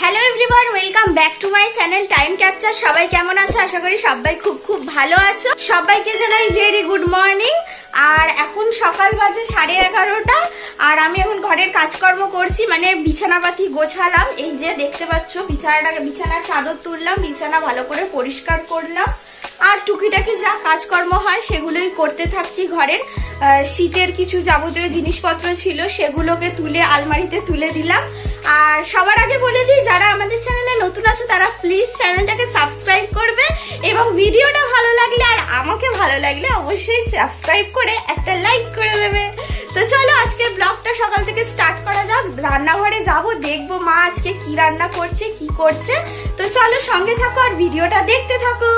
Hello everyone welcome back to my channel time capture সবাই কেমন আছো? আশা করি সবাই খুব খুব ভালো আছো। সবাইকে জানাই ভেরি গুড মর্নিং আর এখন সকাল বাজে সাড়ে এগারোটা। আর আমি এখন ঘরের কাজকর্ম করছি মানে বিছানাপাতি গোছালাম। এই যে দেখতে পাচ্ছ, বিছানাটাকে বিছানার চাদর তুললাম, বিছানা ভালো করে পরিষ্কার করলাম। আর টুকিটাকি যা কাজকর্ম হয় সেগুলোই করতে থাকছি ঘরের। শীতের কিছু যাবতীয় জিনিসপত্র ছিল সেগুলোকে তুলে আলমারিতে তুলে দিলাম। আর সবার আগে বলে দিই, যারা আমাদের চ্যানেলে নতুন আছে, তারা প্লিজ চ্যানেলটাকে সাবস্ক্রাইব করবে এবং ভিডিওটা ভালো লাগলে আর আমাকে ভালো লাগলে অবশ্যই সাবস্ক্রাইব করে একটা লাইক করে দেবে। তো চলো আজকে ব্লগটা সকাল থেকে স্টার্ট করা যাক। রান্নাঘরে যাব, দেখব মা আজকে কি রান্না করছে, কি করছে। তো চলো সঙ্গে থাকো আর ভিডিওটা দেখতে থাকো।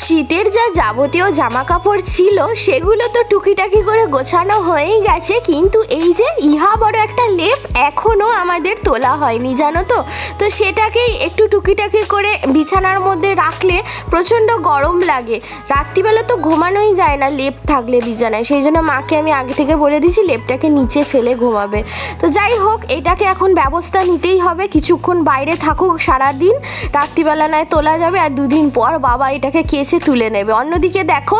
শীতের যা যাবতীয় জামা কাপড় ছিল, সেগুলো তো টুকিটাকি করে গোছানো হয়েই গেছে, কিন্তু এই যে ইহা বড় একটা লেপ এখনও আমাদের তোলা হয়নি, জানো তো? তো সেটাকেই একটু টুকিটাকি করে বিছানার মধ্যে রাখলে প্রচণ্ড গরম লাগে। রাত্রিবেলা তো ঘুমানোই যায় না লেপ থাকলে বিছানায়, সেই জন্য মাকে আমি আগে থেকে বলে দিয়েছি লেপটাকে নিচে ফেলে ঘুমাবে। তো যাই হোক, এটাকে এখন ব্যবস্থা নিতেই হবে, কিছুক্ষণ বাইরে থাকুক সারাদিন, রাত্রিবেলা নয় তোলা যাবে, আর দুদিন পর বাবা এটাকে কেচে তুলে নেবে। অন্যদিকে দেখো,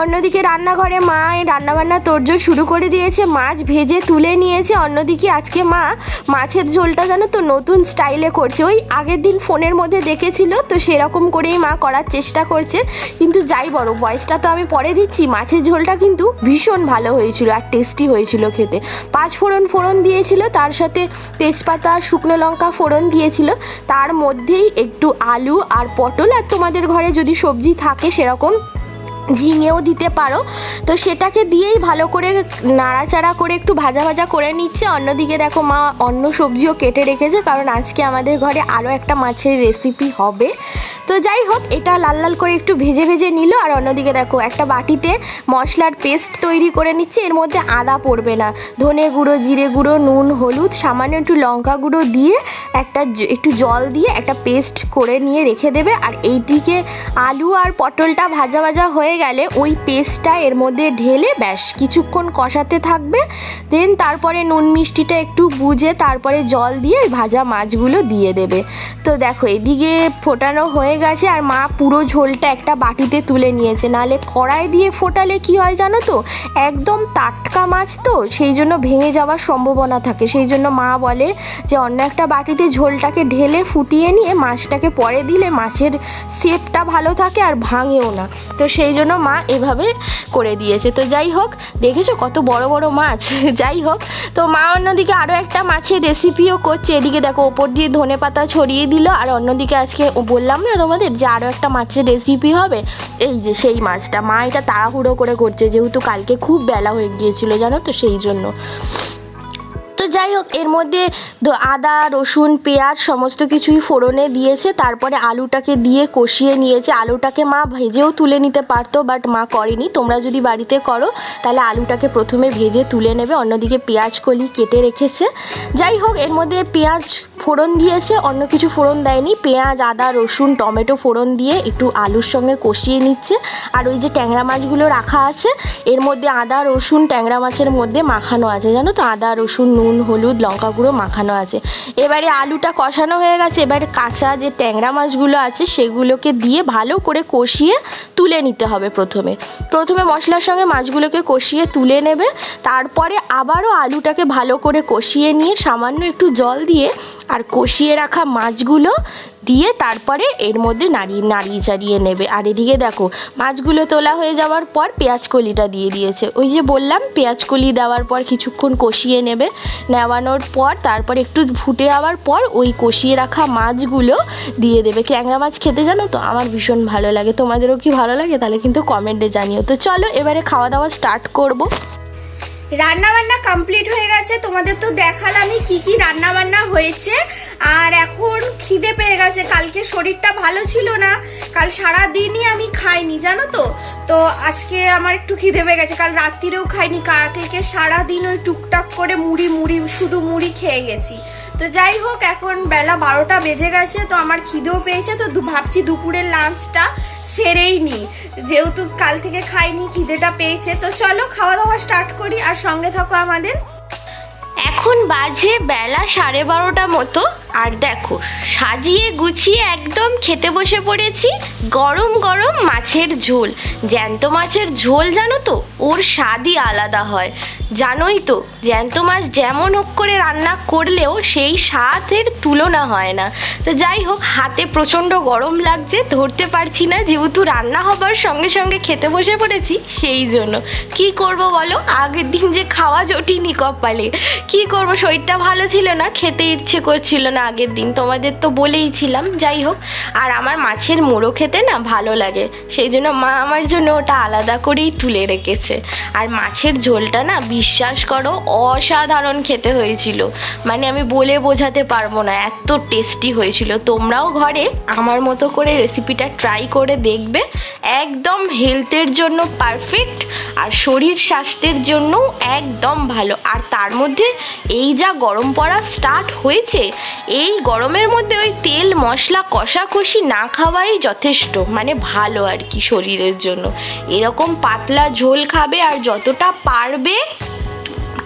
অন্যদিকে রান্নাঘরে মা রান্নাবান্না তোড়জোড় শুরু করে দিয়েছে। মাছ ভেজে তুলে নিয়েছে। অন্যদিকে আজকে মা মাছের ঝোলটা জানো তো নতুন স্টাইলে করছে। ওই আগের দিন ফোনের মধ্যে দেখেছিল, তো সেরকম করেই মা করার চেষ্টা করছে। কিন্তু যাই বড় বয়সটা তো আমি পরে দিচ্ছি। মাছের ঝোলটা কিন্তু ভীষণ ভালো হয়েছিল আর টেস্টি হয়েছিল খেতে। পাঁচ ফোড়ন ফোড়ন দিয়েছিল, তার সাথে তেজপাতা, শুকনো লঙ্কা ফোড়ন দিয়েছিল। তার মধ্যেই একটু আলু আর পটল, আর তোমাদের ঘরে যদি সবজি থাকে সেরকম ঝিঙেও দিতে পারো। তো সেটাকে দিয়েই ভালো করে নাড়াচাড়া করে একটু ভাজা ভাজা করে নিচ্ছে। অন্যদিকে দেখো মা অন্য সবজিও কেটে রেখেছে, কারণ আজকে আমাদের ঘরে আরও একটা মাছের রেসিপি হবে। তো যাই হোক, এটা লাল লাল করে একটু ভেজে ভেজে নিল, আর অন্যদিকে দেখো একটা বাটিতে মশলার পেস্ট তৈরি করে নিচ্ছে। এর মধ্যে আদা পড়বে না। ধনে গুঁড়ো, জিরে গুঁড়ো, নুন, হলুদ, সামান্য একটু লঙ্কা গুঁড়ো দিয়ে একটা একটু জল দিয়ে একটা পেস্ট করে নিয়ে রেখে দেবে। আর এইদিকে আলু আর পটলটা ভাজা ভাজা হয়ে গেলে ওই পেস্টটা এর মধ্যে ঢেলে ব্যাস, কিছুক্ষণ কষাতে থাকবে। দেন তারপরে নুন মিষ্টিটা একটু বুঝে তারপরে জল দিয়ে ওই ভাজা মাছগুলো দিয়ে দেবে। তো দেখো, এদিকে ফোটানো হয়ে গেছে আর মা পুরো ঝোলটা একটা বাটিতে তুলে নিয়েছে। নালে কড়াই দিয়ে ফোটালে কি হয় জানো তো? একদম টাটকা মাছ তো, সেই জন্য ভেঙে যাওয়ার সম্ভাবনা থাকে। সেই জন্য মা বলে যে, অন্য একটা বাটিতে ঝোলটাকে ঢেলে ফুটিয়ে নিয়ে মাছটাকে পরে দিলে মাছের শেপটা ভালো থাকে আর ভাঙেও না। তো সেই জন্য মা এভাবে করে দিয়েছে। তো যাই হোক, দেখেছ কত বড় বড় মাছ? যাই হোক, তো মা অন্যদিকে আরও একটা মাছের রেসিপিও করছে। এদিকে দেখো, ওপর দিয়ে ধনে পাতা ছড়িয়ে দিল। আর অন্যদিকে আজকে বললাম না তোমাদের যে আরও একটা মাছের রেসিপি হবে? এই যে সেই মাছটা। মা এটা তাড়াহুড়ো করে করছে, যেহেতু কালকে খুব বেলা হয়ে গিয়েছিল, জানো তো, সেই জন্য। যাই হোক এর মধ্যে আদা, রসুন, পেঁয়াজ সমস্ত কিছুই ফোড়নে দিয়েছে, তারপরে আলুটাকে দিয়ে কষিয়ে নিয়েছে। আলুটাকে মা ভেজেও তুলে নিতে পারতো বাট মা করেনি। তোমরা যদি বাড়িতে করো, তাহলে আলুটাকে প্রথমে ভেজে তুলে নেবে। অন্যদিকে পেঁয়াজ কলি কেটে রেখেছে। যাই হোক এর মধ্যে পেঁয়াজ ফোড়ন দিয়েছে, অন্য কিছু ফোড়ন দেয়নি। পেঁয়াজ, আদা, রসুন, টমেটো ফোড়ন দিয়ে একটু আলুর সঙ্গে কষিয়ে নিচ্ছে। আর ওই যে ট্যাংরা মাছগুলো রাখা আছে, এর মধ্যে আদা, রসুন, ট্যাংরা মাছের মধ্যে মাখানো আছে। জানো তো? আদা, রসুন, নুন হলুদ লঙ্কা গুঁড়ো মাখানো আছে। এবারে আলুটা কষানো হয়ে গেছে। এবারে কাঁচা যে ট্যাংরা মাছগুলো আছে, সেগুলোকে দিয়ে ভালো করে কষিয়ে তুলে নিতে হবে প্রথমে। প্রথমে মশলার সঙ্গে মাছগুলোকে কষিয়ে তুলে নেবে। তারপরে আবারও আলুটাকে ভালো করে কষিয়ে নিয়ে সামান্য একটু জল দিয়ে আর কষিয়ে রাখা মাছগুলো দিয়ে তারপরে এর মধ্যে নাড়িয়ে নাড়িয়ে চাড়িয়ে নেবে। আর এদিকে দেখো, মাছগুলো তোলা হয়ে যাওয়ার পর পেঁয়াজ কলিটা দিয়ে দিয়েছে। ওই যে বললাম, পেঁয়াজ কলি দেওয়ার পর কিছুক্ষণ কষিয়ে নেবে। নেওয়ানোর পর তারপর একটু ফুটে যাওয়ার পর ওই কষিয়ে রাখা মাছগুলো দিয়ে দেবে। ক্যাংরা মাছ খেতে জানো তো? আমার ভীষণ ভালো লাগে। তোমাদেরও কি ভালো লাগে? তাহলে কিন্তু কমেন্টে জানিও। তো চলো, এবারে খাওয়া দাওয়া স্টার্ট করব। রান্না বান্না কমপ্লিট হয়ে গেছে। তোমাদের তো দেখালামই কি কি রান্না বান্না হয়েছে। আর এখন খিদে পেয়ে গেছে। কালকে শরীরটা ভালো ছিল না। কাল সারা দিনই আমি খাইনি, জানো তো? তো আজকে আমার একটু খিদে পেয়ে গেছে। কাল রাত্রিরেও খাইনি। কালকে সারা দিন ওই টুকটাক করে মুড়ি মুড়ি, শুধু মুড়ি খেয়ে গেছি। তো যাই হোক, এখন বেলা বারোটা বেজে গেছে, তো আমার খিদেও পেয়েছে, তো ভাবছি দুপুরের লাঞ্চটা সেরেই নি। যেহেতু কাল থেকে খাইনি, খিদেটা পেয়েছে। তো চলো খাওয়া দাওয়া স্টার্ট করি, আর সঙ্গে থাকো আমাদের। এখন বাজে বেলা সাড়ে বারোটা মতো। আর দেখো, সাজিয়ে গুছিয়ে একদম খেতে বসে পড়েছি গরম গরম মাছের ঝোল। জ্যান্ত মাছের ঝোল জানো তো? ওর স্বাদই আলাদা হয়। জানোই তো, জ্যান্ত মাছ যেমন হোক করে রান্না করলেও সেই স্বাদের তুলনা হয় না। তো যাই হোক, হাতে প্রচণ্ড গরম লাগছে, ধরতে পারছি না যেহেতু রান্না হবার সঙ্গে সঙ্গে খেতে বসে পড়েছি, সেই জন্য। কি করব বলো? আগের দিন যে খাওয়া জটিনি কপালে। কি করব? শরীরটা ভালো ছিল না, খেতে ইচ্ছে করছিল না। আগের দিন তোমাদের তো বলেইছিলাম, যাই হোক। আর আমার মাছের মোড়ো খেতে না ভালো লাগে, সেই জন্য মা আমার জন্য ওটা আলাদা করেই তুলে রেখেছে। আর মাছের ঝোলটা না, বিশ্বাস করো, অসাধারণ খেতে হয়েছিল। মানে আমি বলে বোঝাতে পারব না, এত টেস্টি হয়েছিল। তোমরাও ঘরে আমার মতো করে রেসিপিটা ট্রাই করে দেখবে, একদম হেলথের জন্য পারফেক্ট আর শরীর স্বাস্থ্যের জন্য একদম ভালো। আর তার মধ্যে এই যা গরম পড়া স্টার্ট হয়েছে এই গরমের মধ্যে ওই তেল, মশলা, কষাকষি না খাওয়াই যথেষ্ট। মানে ভালো আর কি শরীরের জন্য। এরকম পাতলা ঝোল খাবে আর যতটা পারবে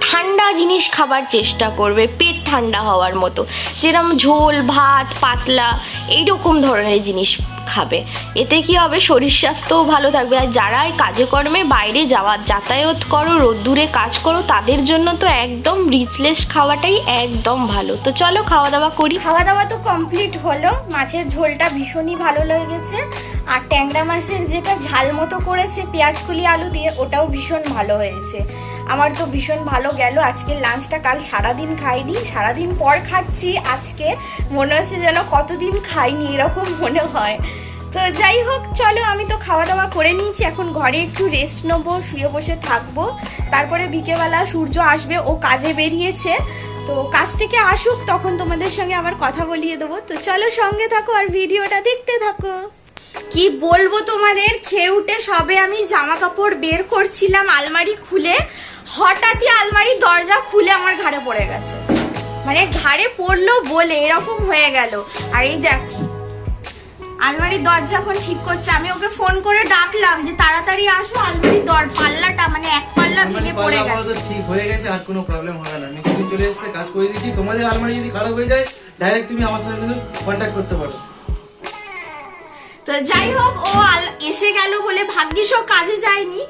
ঠান্ডা জিনিস খাবার চেষ্টা করবে, পেট ঠান্ডা হওয়ার মতো। যেরকম ঝোল, ভাত, পাতলা, এইরকম ধরনের জিনিস খাবে। এতে কি হবে? শরীর স্বাস্থ্যও ভালো থাকবে। আর যারা এই কাজকর্মে বাইরে যাওয়া, যাতায়াত করো, রোদ্দুরে কাজ করো, তাদের জন্য তো একদম রিচলেস খাওয়াটাই একদম ভালো। তো চলো খাওয়া দাওয়া করি। খাওয়া দাওয়া তো কমপ্লিট হলো। মাছের ঝোলটা ভীষণই ভালো লেগেছে। আর ট্যাংরা মাছের যেটা ঝাল মতো করেছে পেঁয়াজ, কুলি, আলু দিয়ে, ওটাও ভীষণ ভালো হয়েছে। আমার তো ভীষণ ভালো গেল। আজকে লাঞ্চটা কাল সারাদিন খাইনি, সারাদিন পর খাচ্ছি আজকে। মনে হচ্ছে যেন কতদিন খাইনি, এরকম মনে হয়। তো যাই হোক, চলো আমি তো খাওয়া দাওয়া করে নিয়েছি। এখন ঘরে একটু রেস্ট নেব, শুয়ে বসে থাকব। তারপরে বিকেলবেলা সূর্য আসবে, ও কাজে বেরিয়েছে। তো কাজ থেকে আসুক, তখন তোমাদের সঙ্গে আবার কথা বলিয়ে দেবো। তো চলো সঙ্গে থাকো আর ভিডিওটা দেখতে থাকো। কি বলব তোমাদের? খেয়ে উঠে সবে আমি জামা কাপড় বের করছিলাম আলমারি খুলে। হঠাৎই আলমারির দরজা খুলে আমার ঘাড়ে পড়ে গেছে। মানে ঘাড়ে পড়ল বলে এরকম হয়ে গেল। আর এই দেখ আলমারির দরজা এখন ঠিক করছে। আমি ওকে ফোন করে ডাকলাম যে তাড়াতাড়ি আসো আলমারির দর পাল্লাটা মানে এক পাল্লা আলমারি ভেঙে পড়ে গেছে। ঠিক হয়ে গেছে আর কোনো প্রবলেম হবে না। মিস্ত্রি চলে এসেছে কাজ করে দিচ্ছি তোমাদের আলমারি যদি খারাপ হয়ে যায় ডাইরেক্ট তুমি আমার সঙ্গে কিন্তু কন্ট্যাক্ট করতে পারো। তো যাই হোক, ও এসে গেল বলে ভাগ্যিস ও কাজে যায়নি।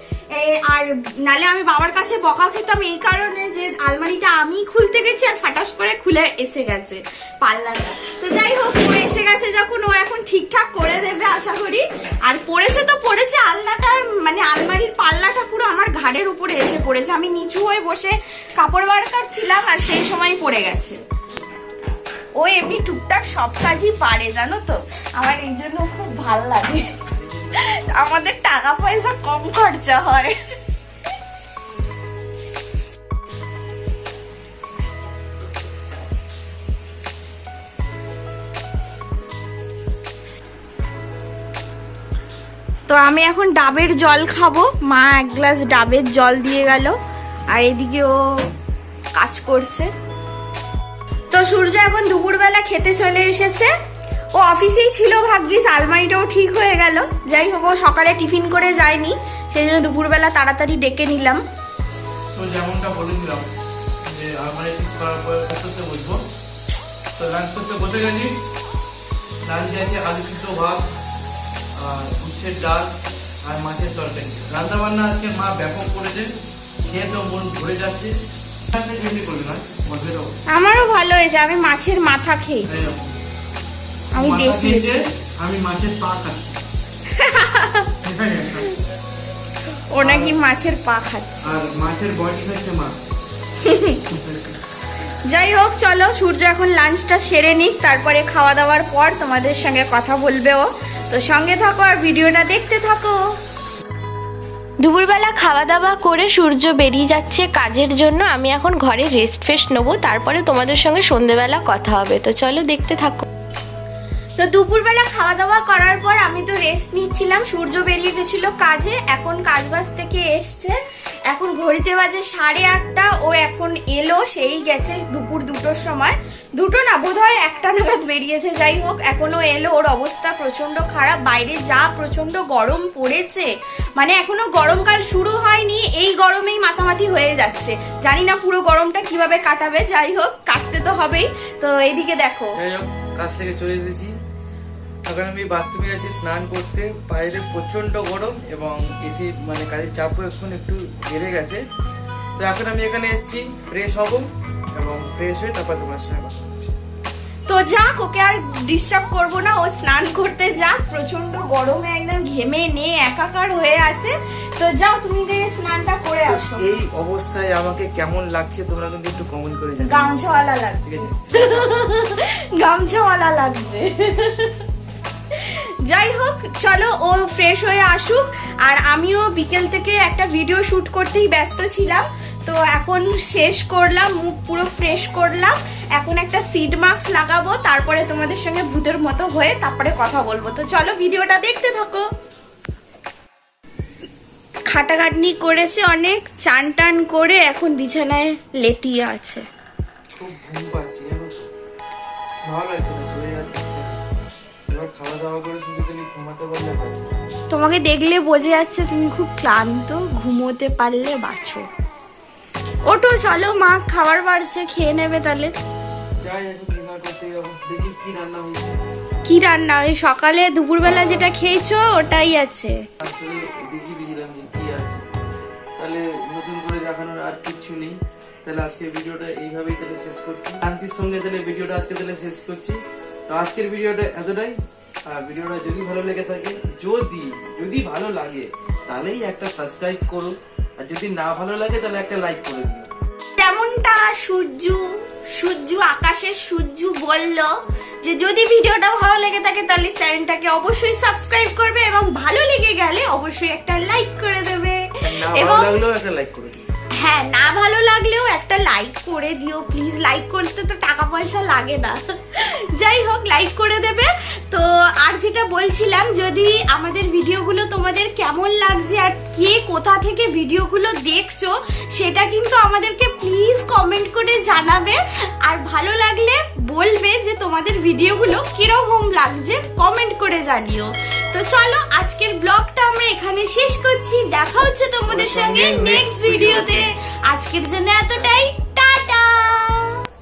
আর নালে আমি বাবার কাছে বকা খেতাম এই কারণে যে আলমারিটা আমি খুলতে গেছি আর ফাটাস করে খুলে এসে গেছে পাল্লাটা। তো যাই হোক, ও এসে গেছে যখন ও এখন ঠিকঠাক করে দেবে আশা করি। আর পড়েছে তো পড়েছে, আলনাটা মানে আলমারির পাল্লাটা পুরো আমার ঘাড়ের উপরে এসে পড়েছে। আমি নিচু হয়ে বসে কাপড় বার ছিলাম আর সেই সময় পড়ে গেছে। ও এমনি টুকটাক সব কাজই পারে, জানো তো? আমার এই জন্য খুব ভালো লাগে। আমাদের টাকা পয়সা কম খরচা হয়। তো আমি এখন ডাবের জল খাব। মা এক গ্লাস ডাবের জল দিয়ে গেল। আর এদিকে ও কাজ করছে। তো সূর্য এখন দুপুরবেলা খেতে চলে এসেছে। ও অফিসেই ছিল ভাগ্যিস আলমারিটাও ঠিক হয়ে গেল। যাই হোক ও সকালে টিফিন করে যায়নি সেই জন্য দুপুরবেলা তাড়াতাড়ি ডেকে নিলাম। তো যেমনটা বলেছিলাম যে আলমারি ঠিক করার পরে করতে বসবো। তো লাঞ্চ করতে বসে গেছি। লাঞ্চে আছে আলু সিদ্ধ ভাত আর উচ্ছের ডাল আর মাছের তরকারি। রান্না বান্না আজকে মা ব্যাপক করেছে। খেয়ে তো মন ভরে যাচ্ছে। কেমনি করবি না মধ্যেও আমারও ভালো হয়েছে আমি মাছের মাথা খেয়েছি। আমি দেখিয়েছি আমি মাছের পা খাচ্ছি। ও নাকি মাছের পা খাচ্ছে। আর মাছের বডি খাচ্ছে মা। যাই হোক চলো সূর্য এখন লাঞ্চটা সেরে নিক তারপরে খাওয়া দাওয়ার পর তোমাদের সঙ্গে কথা বলবে ও। তো সঙ্গে থাকো আর ভিডিওটা দেখতে থাকো। দুপুরবেলা খাওয়া দাওয়া করে সূর্য বেরিয়ে যাচ্ছে কাজের জন্য। আমি এখন ঘরে রেস্ট ফেস্ট নেব তারপরে তোমাদের সঙ্গে সন্ধেবেলা কথা হবে। তো চলো দেখতে থাকো। তো দুপুরবেলা খাওয়া দাওয়া করার পর আমি তো রেস্ট নিচ্ছিলাম। সূর্য বেরিয়ে গেছিল কাজে, এখন কাজবাজ থেকে এসছে। এখন ঘড়িতে বাজে সাড়ে আটটা, ও এখন এলো, সেই গেছে দুপুর দুটোর সময়। দুটো না বোধ হয় একটা নাগাদ বেরিয়েছে, যাই হোক, এখনও এলো, ওর অবস্থা প্রচণ্ড খারাপ, বাইরে যা প্রচণ্ড গরম পড়েছে। মানে এখনও গরমকাল শুরু হয়নি, এই গরমেই মাথামাতি হয়ে যাচ্ছে। জানি না পুরো গরমটা কীভাবে কাটাবে, যাই হোক, কাটতে তো হবেই। তো এইদিকে দেখো। কাজ থেকে চলে এসেছি। এখন আমি বাথরুমে আছি স্নান করতে। বাইরে প্রচণ্ড গরম এবং এসি মানে কাজের চাপও এখন একটু বেড়ে গেছে। তো এখন আমি এখানে এসেছি ফ্রেশ হব এবং ফ্রেশ হয়ে তারপর তোমার সঙ্গে কথা হচ্ছে তো যাক ওকে আর ডিস্টার্ব করব না ও স্নান করতে যাক। প্রচণ্ড গরমে একদম ঘেমে নে একাকার হয়ে আছে। তো যাও তুমি গিয়ে স্নানটা করে আসো। এই অবস্থায় আমাকে কেমন লাগছে তোমরা কিন্তু একটু কমেন্ট করে জানাও। গামছাওয়ালা লাগছে। গামছাওয়ালা লাগছে। যাই হোক চলো ও ফ্রেশ হয়ে আসুক। আর আমিও বিকেল থেকে একটা ভিডিও শুট করতেই ব্যস্ত ছিলাম। তো এখন শেষ করলাম, মুখ পুরো ফ্রেশ করলাম। এখন একটা সিড মাস্ক লাগাবো, তারপরে তোমাদের সঙ্গে ভূতের মতো হয়ে তারপরে কথা বলব। তো চলো ভিডিওটা দেখতে থাকো। খাটাখাটনি করেছে অনেক চান টান করে এখন বিছানায় লেতিয়ে আছে? ভালো তোমাকে দেখলে বোঝা যাচ্ছে তুমি খুব ক্লান্ত ঘুমোতে পারলে বাঁচো ওটো চলো মা খাবার বাড়ছে খেয়ে নেবে তাহলে। কি রান্না ওই সকালে দুপুরবেলা যেটা খেয়েছো ওটাই আছে। তাহলে নতুন করে দেখানোর আর কিচ্ছু নেই। তাহলে আজকে ভিডিওটা এইভাবেই তাহলে শেষ করছি। শান্তির সঙ্গে তাহলে ভিডিওটা আজকে তাহলে শেষ করছি। তো আজকের ভিডিওটা এতটাই। ভিডিওটা যদি ভালো লেগে থাকে যদি যদি ভালো লাগে তাহলেই একটা সাবস্ক্রাইব করো আর যদি না ভালো লাগে তাহলে একটা লাইক করে দিও। যেমনটা সূর্য সূর্য আকাশের সূর্য বলল যে যদি ভিডিওটা ভালো লেগে থাকে তাহলে চ্যানেলটাকে অবশ্যই সাবস্ক্রাইব করবে এবং ভালো লেগে গেলে অবশ্যই একটা লাইক করে দেবে। এবং একটা লাইক করে হ্যাঁ না ভালো লাগলেও একটা লাইক করে দিও প্লিজ লাইক করতে তো টাকা পয়সা লাগে না। যাই হোক লাইক করে দেবে। তো আর যেটা বলছিলাম, যদি আমাদের ভিডিওগুলো তোমাদের কেমন লাগছে আর কে কোথা থেকে ভিডিওগুলো দেখছ, সেটা কিন্তু আমাদেরকে প্লিজ কমেন্ট করে জানাবে। আর ভালো লাগলে বলবে যে তোমাদের ভিডিওগুলো কীরকম লাগছে কমেন্ট করে জানিও। তো চলো আজকের ব্লগটা আমরা এখানে শেষ করছি। দেখা হচ্ছে তোমাদের সঙ্গে নেক্সট ভিডিওতে আজকের জন্য এতটাই।